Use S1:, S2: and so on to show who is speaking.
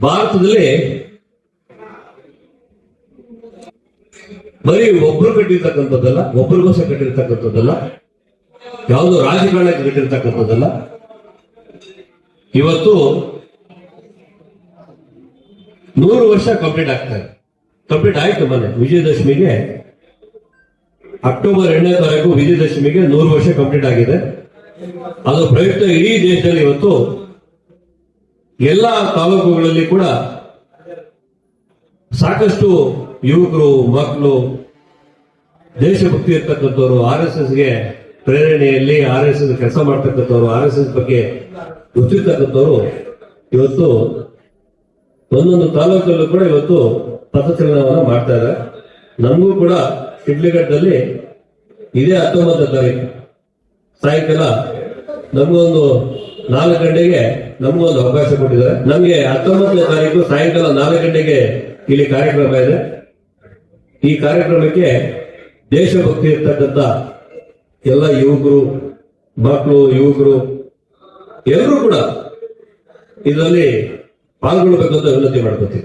S1: ಭಾರತದಲ್ಲಿ ಬರೀ ಒಬ್ರು ಕಟ್ಟಿರ್ತಕ್ಕಂಥದ್ದಲ್ಲ ಒಬ್ರಿಗೋಸ್ಕರ ಕಟ್ಟಿರ್ತಕ್ಕಂಥದ್ದಲ್ಲ, ಯಾವುದೋ ರಾಜಕಾರಣಕ್ಕೆ ಕಟ್ಟಿರ್ತಕ್ಕಂಥದ್ದಲ್ಲ. ಇವತ್ತು ನೂರು ವರ್ಷ ಕಂಪ್ಲೀಟ್ ಆಗ್ತಾರೆ ಕಂಪ್ಲೀಟ್ ಆಯ್ತು ಮನೆ. ವಿಜಯದಶಮಿಗೆ ಅಕ್ಟೋಬರ್ ಎರಡನೇ ತಾರೀಕು ವಿಜಯದಶಮಿಗೆ ನೂರು ವರ್ಷ ಕಂಪ್ಲೀಟ್ ಆಗಿದೆ. ಅದು ಪ್ರಯುಕ್ತ ಇಡೀ ದೇಶದಲ್ಲಿ ಇವತ್ತು ಎಲ್ಲ ತಾಲೂಕುಗಳಲ್ಲಿ ಕೂಡ ಸಾಕಷ್ಟು ಯುವಕರು, ಮಕ್ಕಳು, ದೇಶಭಕ್ತಿ ಇರ್ತಕ್ಕಂಥವ್ರು, ಆರ್ ಎಸ್ ಎಸ್ಗೆ ಪ್ರೇರಣೆಯಲ್ಲಿ ಆರ್ ಎಸ್ ಎಸ್ ಕೆಲಸ ಮಾಡ್ತಕ್ಕಂಥವ್ರು, ಆರ್ ಎಸ್ ಎಸ್ ಬಗ್ಗೆ ಗೊತ್ತಿರ್ತಕ್ಕಂಥವ್ರು ಇವತ್ತು ಒಂದೊಂದು ತಾಲೂಕಲ್ಲೂ ಕೂಡ ಇವತ್ತು ಪಥಚಲನವನ್ನು ಮಾಡ್ತಾ ಇದ್ದಾರೆ. ನಮಗೂ ಕೂಡ ಇಡ್ಲಿಘಟ್ಟದಲ್ಲಿ ಇದೇ ಹತ್ತೊಂಬತ್ತನೇ ತಾರೀಕು. ಸಾಯಂಕಾಲ ನಮಗೊಂದು ನಾಲ್ಕು ಗಂಟೆಗೆ ನಮಗೊಂದು ಅವಕಾಶ ಕೊಟ್ಟಿದ್ದಾರೆ. ನಮಗೆ ಹತ್ತೊಂಬತ್ತನೇ ತಾರೀಕು ಸಾಯಂಕಾಲ ನಾಲ್ಕು ಗಂಟೆಗೆ ಇಲ್ಲಿ ಕಾರ್ಯಕ್ರಮ ಇದೆ. ಈ ಕಾರ್ಯಕ್ರಮಕ್ಕೆ ದೇಶಭಕ್ತಿ ಇರ್ತಕ್ಕಂಥ ಎಲ್ಲ ಯುವಕರು, ಮಕ್ಕಳು, ಯುವಕರು, ಎಲ್ಲರೂ ಕೂಡ ಇದರಲ್ಲಿ ಪಾಲ್ಗೊಳ್ಳಬೇಕಂತ ಅಂತ ವಿನಂತಿ ಮಾಡ್ಕೊತೀವಿ